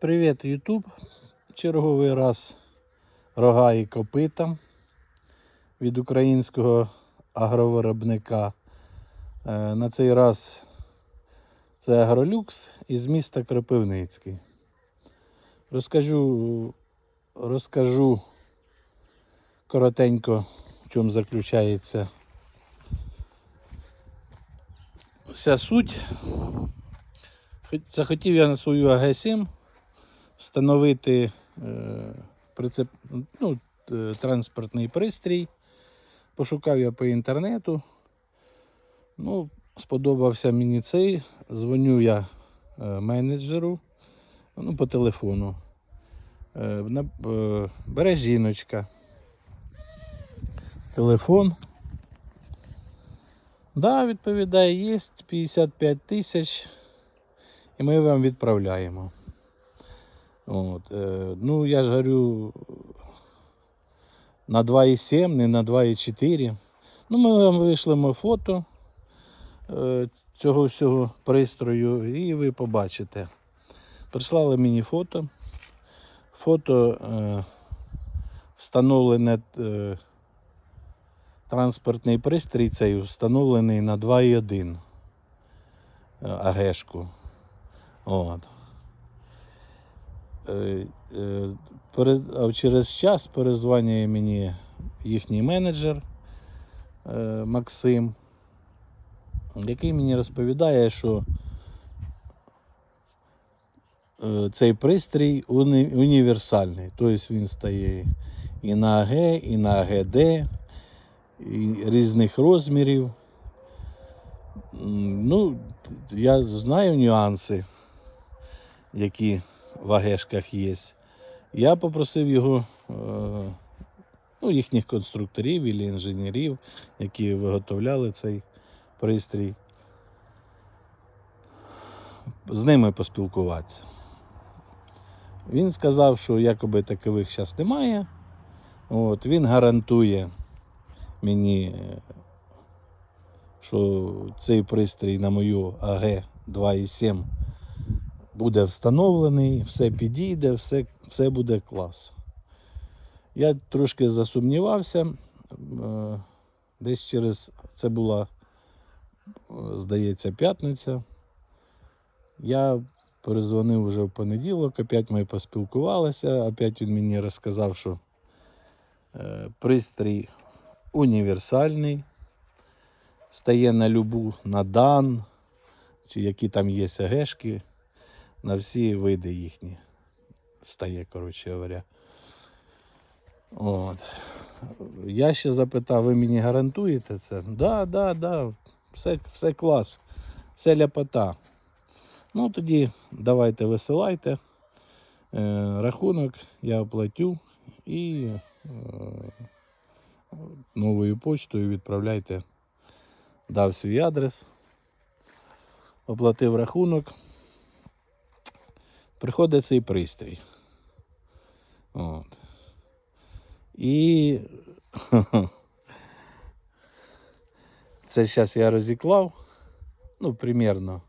Привіт, Ютуб. Черговий раз рога і копита від українського агровиробника. Е, На цей раз це Агролюкс із міста Кропивницький. Розкажу, розкажу коротенько, в чому заключається вся суть. Захотів я на свою АГ-7 встановити е, прицеп, ну, е, транспортний пристрій. Пошукав я по інтернету. Ну, сподобався мені цей. Дзвоню я е, менеджеру ну, по телефону. Бере жіночка. Телефон. Да, відповідає, є 55 тисяч. І ми вам відправляємо. От, е, ну, я ж говорю, на 2,7, не на 2,4. Ну, ми вам вийшлемо фото е, цього всього пристрою і ви побачите. Прислали мені фото. Фото е, встановлене е, транспортний пристрій цей встановлений на 2,1 е, АГшку. От. Е, е, а Через час перезвонює мені їхній менеджер е, Максим, який мені розповідає, що цей пристрій уні- універсальний. Тобто він стає і на АГ, і на АГД, і різних розмірів. Ну, я знаю нюанси які в АГшках є. Я попросив його, е, ну, їхніх конструкторів і інженерів, які виготовляли цей пристрій, з ними поспілкуватися. Він сказав, що якоби такових зараз немає. От, він гарантує мені, е, що цей пристрій на мою АГ 2,7 буде встановлений, все підійде, все, все буде клас. Я трошки засумнівався. е, Десь через це була, е, здається, п'ятниця. Я перезвонив вже в понеділок, опять ми поспілкувалися, опять він мені розказав, що е, пристрій універсальний, стає на любу, на дан, чи які там є АГшки на всі види їхні стає, коротше говоря. От. Я ще запитав, ви мені гарантуєте це? Да, да, да, все, все клас, все ляпота. Ну тоді давайте висилайте е, рахунок, я оплатю і е, новою почтою відправляйте. Дав свій адрес, оплатив рахунок приходить цей пристрій. От. І це зараз я розіклав, ну, примерно.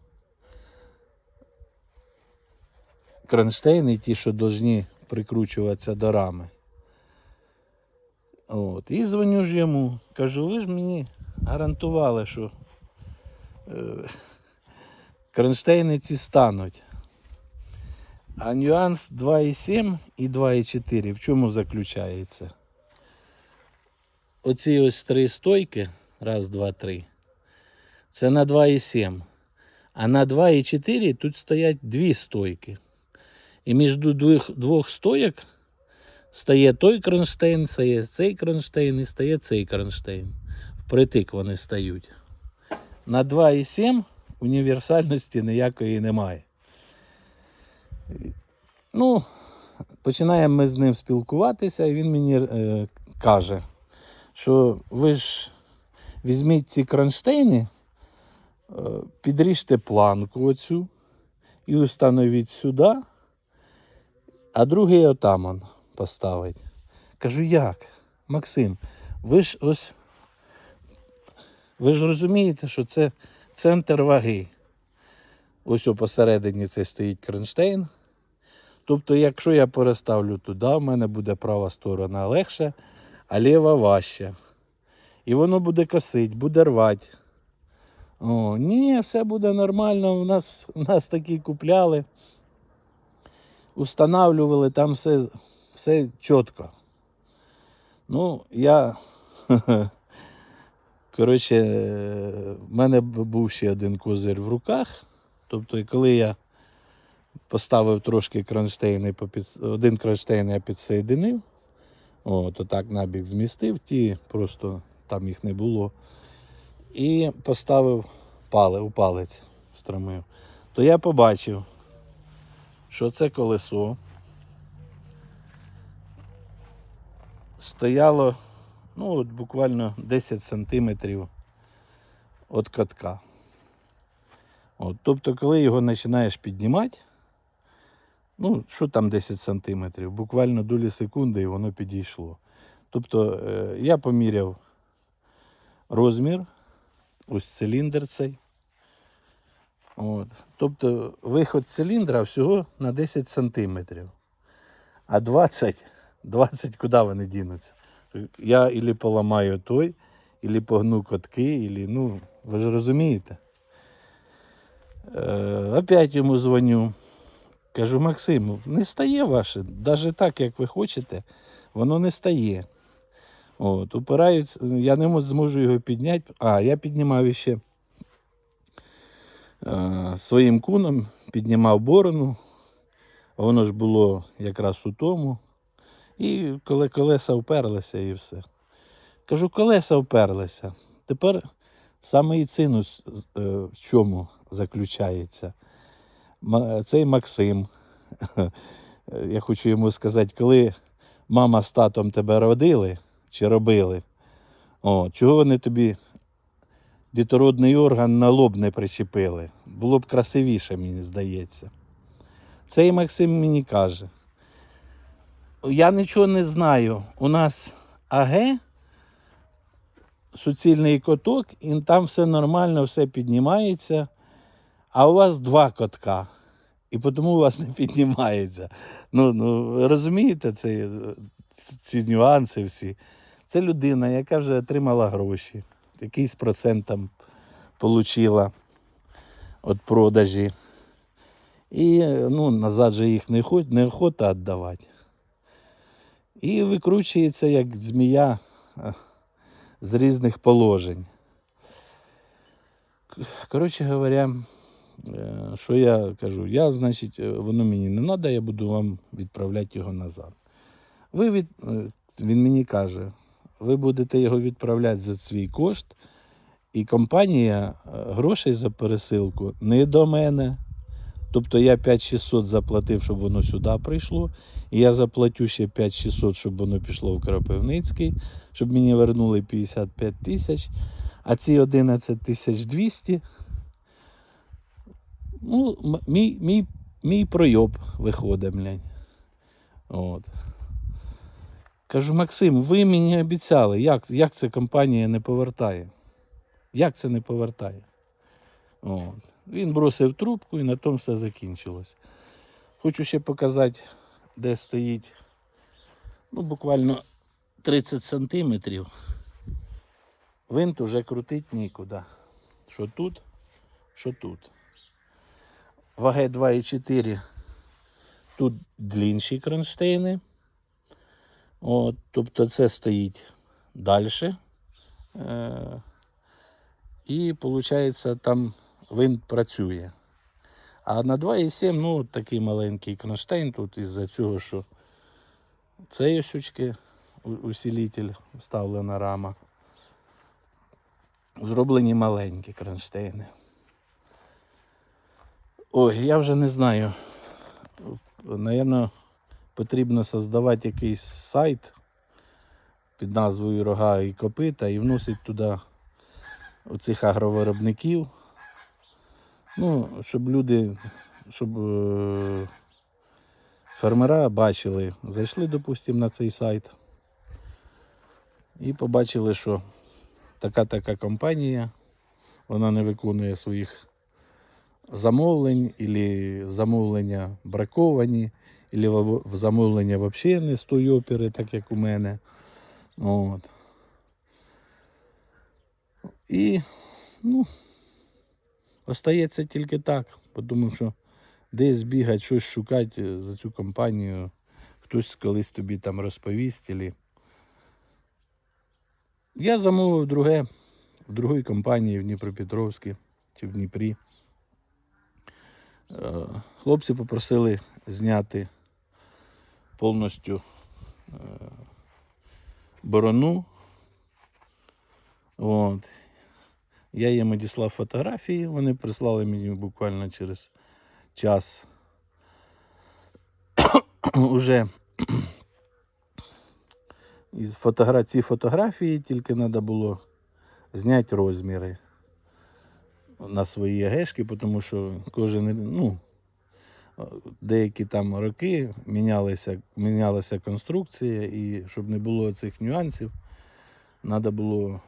Кронштейни ті, що повинні прикручуватися до рами. От. І дзвоню ж йому. Кажу, ви ж мені гарантували, що е, кронштейни ці стануть. А нюанс 2,7 і 2,4 в чому заключається? Оці ось три стойки, раз, два, три. Це на 2,7. А на 2,4 тут стоять дві стойки. І між двох, двох стоєк стає той кронштейн, стає цей кронштейн і стає цей кронштейн. Впритик вони стають. На 2,7 універсальності ніякої немає. Ну, починаємо ми з ним спілкуватися, і він мені е, каже, що ви ж візьміть ці кронштейни, е, підріжте планку оцю і установіть сюди, а другий отам он поставить. Кажу, як? Максим, ви ж ось ви ж розумієте, що це центр ваги. Ось посередині це стоїть кронштейн. Тобто, якщо я переставлю туди, в мене буде права сторона легше, а ліва важче. І воно буде косить, буде рвати. О, ні, все буде нормально. У нас, у нас такі купляли, устанавливали, там все, все чітко. Ну, я. Коротше, е, в мене був ще один козир в руках. Тобто, коли я поставив трошки кронштейни, один кронштейн я підсоєдинив, от, отак набік змістив, ті просто там їх не було. І поставив пали, у палець встромив. То я побачив, що це колесо стояло ну, от буквально 10 сантиметрів від катка. От, тобто, коли його починаєш піднімати, ну, що там 10 сантиметрів, буквально долі секунди і воно підійшло. Тобто е, я поміряв розмір, ось циліндр цей. От. Тобто виход циліндра всього на 10 сантиметрів. А 20, 20 куди вони дінуться? Я ілі поламаю той, ілі погну котки, ілі, ну, ви ж розумієте. Е, опять йому дзвоню. Кажу, Максим, не стає ваше, навіть так, як ви хочете, воно не стає. От, упираються, я не зможу його підняти. А, я піднімав ще е, своїм куном, піднімав борону. Воно ж було якраз у тому. І коли колеса вперлися і все. Кажу, колеса вперлися. Тепер саме і цинус е, в чому заключається. Цей Максим, я хочу йому сказати, коли мама з татом тебе родили чи робили, о, чого вони тобі дітородний орган на лоб не причепили? Було б красивіше, мені здається. Цей Максим мені каже. Я нічого не знаю. У нас АГ, суцільний коток, і там все нормально, все піднімається. А у вас два котка. І тому у вас не піднімається. Ну, ну розумієте ці- ці нюанси всі. Це людина, яка вже отримала гроші, якийсь процент там отримала від продажі. І ну, назад же їх не, хо- віддавати. І викручується як змія е, з різних положень. Коротше говоря, е, що я кажу, я, значить, е, воно мені не треба, я буду вам відправляти його назад. Ви від... е, Він мені каже, ви будете його відправляти за свій кошт, і компанія е, грошей за пересилку не до мене. Тобто я 5600 заплатив, щоб воно сюди прийшло. І я заплатю ще 5600, щоб воно пішло в Кропивницький, щоб мені вернули 55 тисяч. А ці 11 тисяч 200. Ну, мій, мій, мій пройоб виходить, блядь. От. Кажу, Максим, ви мені обіцяли, як, як це компанія не повертає? Як це не повертає? От. Він бросив трубку і на тому все закінчилось. Хочу ще показати, де стоїть ну, буквально 30 сантиметрів. Винт уже крутить нікуди. Що тут, що тут. Ваги 2,4. Тут длінші кронштейни. От, тобто це стоїть далі. Е, і виходить, там винт працює. А на 2,7, ну, такий маленький кронштейн тут із-за цього, що цей осючки, усилитель, вставлена рама. Зроблені маленькі кронштейни. Ой, я вже не знаю. Наверно, потрібно создавати якийсь сайт під назвою Рога і копита і вносити туди оцих агровиробників. Ну, щоб люди, щоб е, фермера бачили, зайшли, допустимо, на цей сайт і побачили, що така-така компанія, вона не виконує своїх замовлень, або замовлення браковані, в замовлення взагалі не з тої опери, так як у мене. От. І ну, остається тільки так, тому що десь бігати, щось шукати е, за цю компанію, хтось колись тобі там розповість. Я замовив друге в другій компанії в Дніпропетровській чи в Дніпрі. Е, Хлопці попросили зняти повністю е, борону. От. Я їм одіслав фотографії, вони прислали мені буквально через час уже ці фотографії тільки треба було зняти розміри на свої гешки, тому що кожен, ну, деякі там роки мінялися, мінялася конструкція, і щоб не було цих нюансів, треба було.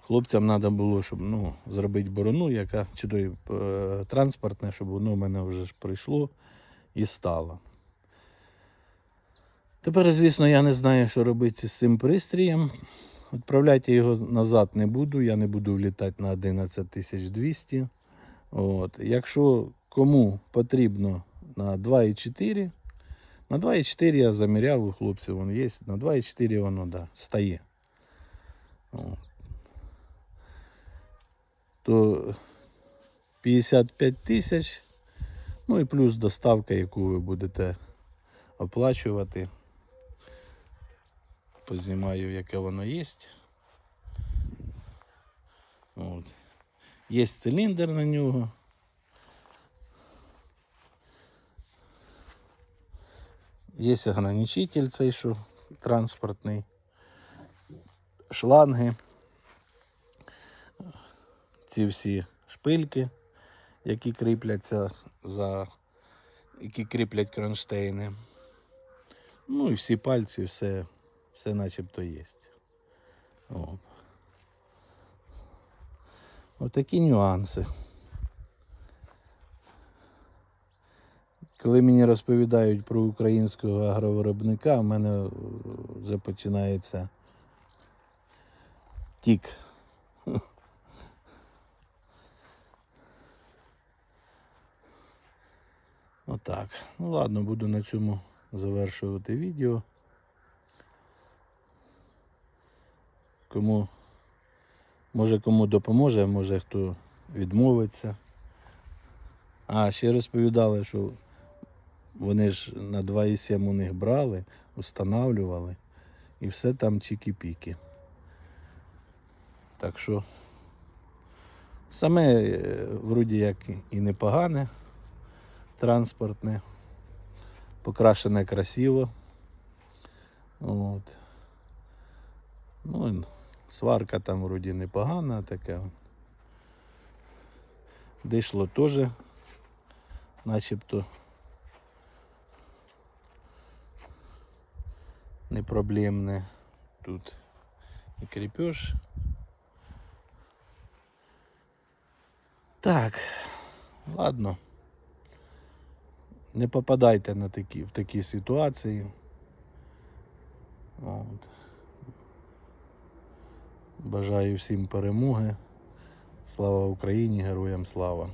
Хлопцям треба було, щоб ну, зробити борону, яка чи то й, е, транспортне, щоб воно в мене вже прийшло і стало. Тепер, звісно, я не знаю, що робити з цим пристроєм. Відправляти його назад не буду, я не буду влітати на 11200. От. Якщо кому потрібно на 2,4, на 2,4 я заміряв у хлопців, воно є, на 2,4 воно да, стає. От. То 55 тисяч, ну і плюс доставка, яку ви будете оплачувати. Познімаю, яке воно є. От. Є циліндр на нього. Є ограничитель цей, що транспортний, шланги, ці всі шпильки, які кріпляться за, які кріплять кронштейни. Ну і всі пальці, все, все начебто є. О. Отакі нюанси. Коли мені розповідають про українського агровиробника, в мене е, вже починається тік. Отак. Ну ладно, буду на цьому завершувати відео. Кому може кому допоможе, може хто відмовиться. А, ще розповідали, що вони ж на 2,7 у них брали, встановлювали і все там чікі-піки. Так що саме е, вроді як і непогане транспортне, покрашене красиво. От. Ну, сварка там вроді непогана така. Дишло теж начебто не проблемне. Тут і крепеж. Так, ладно. Не попадайте на такі, в такі ситуації. От. Бажаю всім перемоги. Слава Україні, героям слава!